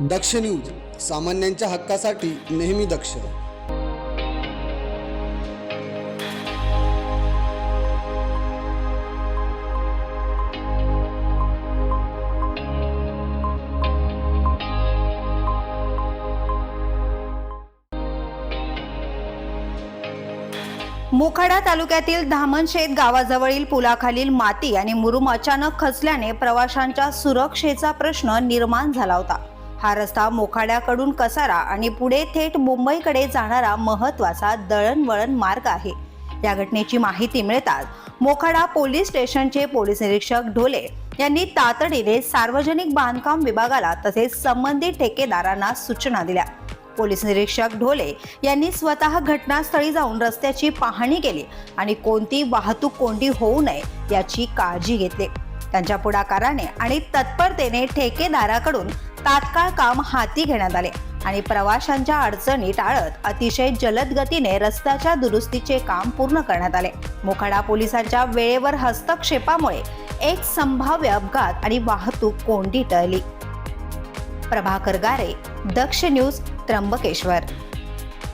दक्ष news सामान्यांच्या हक्कासाठी नेहमी दक्ष. मोखाडा तालुक्यातील धामणशेत गावाजवळील पुलाखालील माती आणि मुरुम अचानक खचल्याने प्रवाशांच्या सुरक्षेचा प्रश्न निर्माण झाला होता. हा रस्ता मोखाड्याकडून कसारा आणि पुढे थेट मुंबईकडे जाणारा महत्त्वाचा दळणवळण मार्ग आहे. या घटनेची माहिती मिळताच मोखाडा पोलीस स्टेशनचे पोलीस निरीक्षक ढोले यांनी तातडीने सार्वजनिक बांधकाम विभागाला तसेच संबंधित ठेकेदारांना सूचना दिल्या. पोलीस निरीक्षक ढोले यांनी स्वतः घटनास्थळी जाऊन रस्त्याची पाहणी केली आणि कोणती वाहतूक कोंडी होऊ नये याची काळजी घेतली. त्यांच्या पुढाकाराने आणि तत्परतेने ठेकेदाराकडून तात्काळ काम हाती घेण्यात आले आणि प्रवाशांच्या अडचणी टाळत अतिशय जलद गतीने रस्त्याच्या दुरुस्तीचे काम पूर्ण करण्यात आले. मोखाडा पोलिसांच्या वेळेवर हस्तक्षेपामुळे एक संभाव्य अपघात आणि वाहतूक कोंडी टळली. प्रभाकर गारे दक्ष न्यूज त्र्यंबकेश्वर.